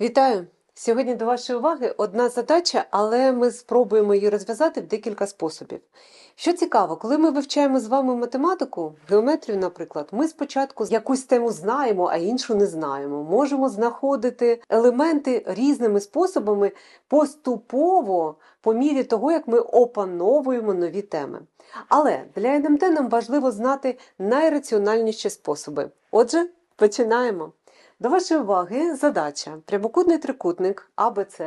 Вітаю! Сьогодні до вашої уваги одна задача, але ми спробуємо її розв'язати в декілька способів. Що цікаво, коли ми вивчаємо з вами математику, геометрію, наприклад, ми спочатку якусь тему знаємо, а іншу не знаємо. Можемо знаходити елементи різними способами поступово по мірі того, як ми опановуємо нові теми. Але для НМТ нам важливо знати найраціональніші способи. Отже, починаємо. До вашої уваги задача. Прямокутний трикутник АБЦ.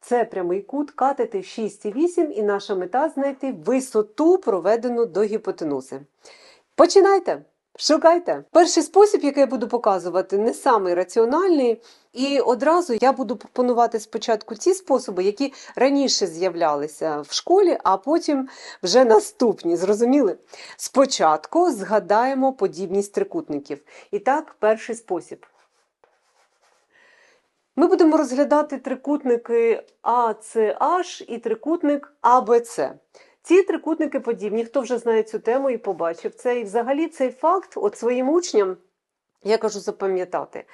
Це прямий кут, катети 6,8 і наша мета знайти висоту, проведену до гіпотенузи. Починайте! Шукайте! Перший спосіб, який я буду показувати, не самий раціональний. І одразу я буду пропонувати спочатку ті способи, які раніше з'являлися в школі, а потім вже наступні. Зрозуміли? Спочатку згадаємо подібність трикутників. І так, перший спосіб. Ми будемо розглядати трикутники ACH і трикутник ABC. Ці трикутники подібні, хто вже знає цю тему і побачив це. І взагалі цей факт от своїм учням я кажу запам'ятати.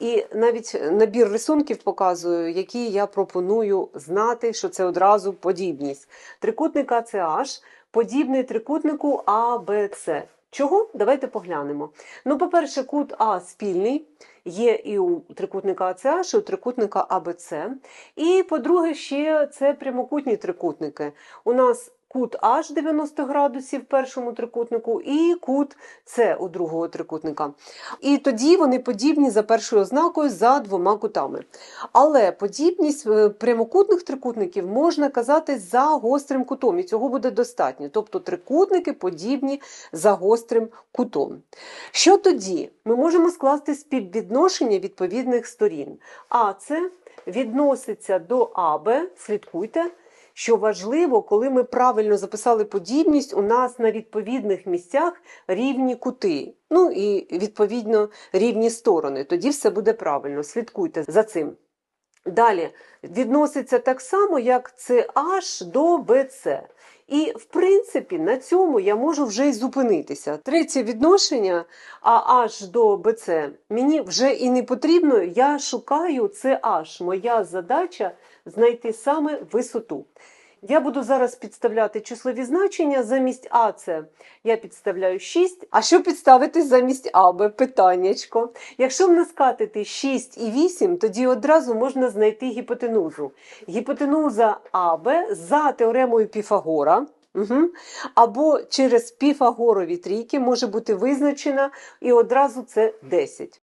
І навіть набір рисунків показую, які я пропоную знати, що це одразу подібність. Трикутник ACH подібний трикутнику ABC. Чого? Давайте поглянемо. Ну, по-перше, кут А спільний, є і у трикутника АЦH, і у трикутника АБЦ. І, по-друге, ще це прямокутні трикутники. У нас кут H 90 градусів в першому трикутнику і кут С у другого трикутника. І тоді вони подібні за першою ознакою за двома кутами. Але подібність е, прямокутних трикутників можна казати за гострим кутом, і цього буде достатньо. Тобто трикутники подібні за гострим кутом. Що тоді? Ми можемо скласти співвідношення відповідних сторін. А це відноситься до АБ, слідкуйте. Що важливо, коли ми правильно записали подібність, у нас на відповідних місцях рівні кути, ну і відповідно рівні сторони. Тоді все буде правильно. Слідкуйте за цим. Далі відноситься так само, як CH до BC. І, в принципі, на цьому я можу вже й зупинитися. Третє відношення AH до BC мені вже і не потрібно. Я шукаю CH. Моя задача знайти саме висоту. Я буду зараз підставляти числові значення замість А це я підставляю 6. А що підставити замість АБ? Питаннячко. Якщо в нас катити 6 і 8, тоді одразу можна знайти гіпотенузу. Гіпотенуза АБ за теоремою Піфагора. Угу. Або через піфагорові трійки може бути визначена, і одразу це 10.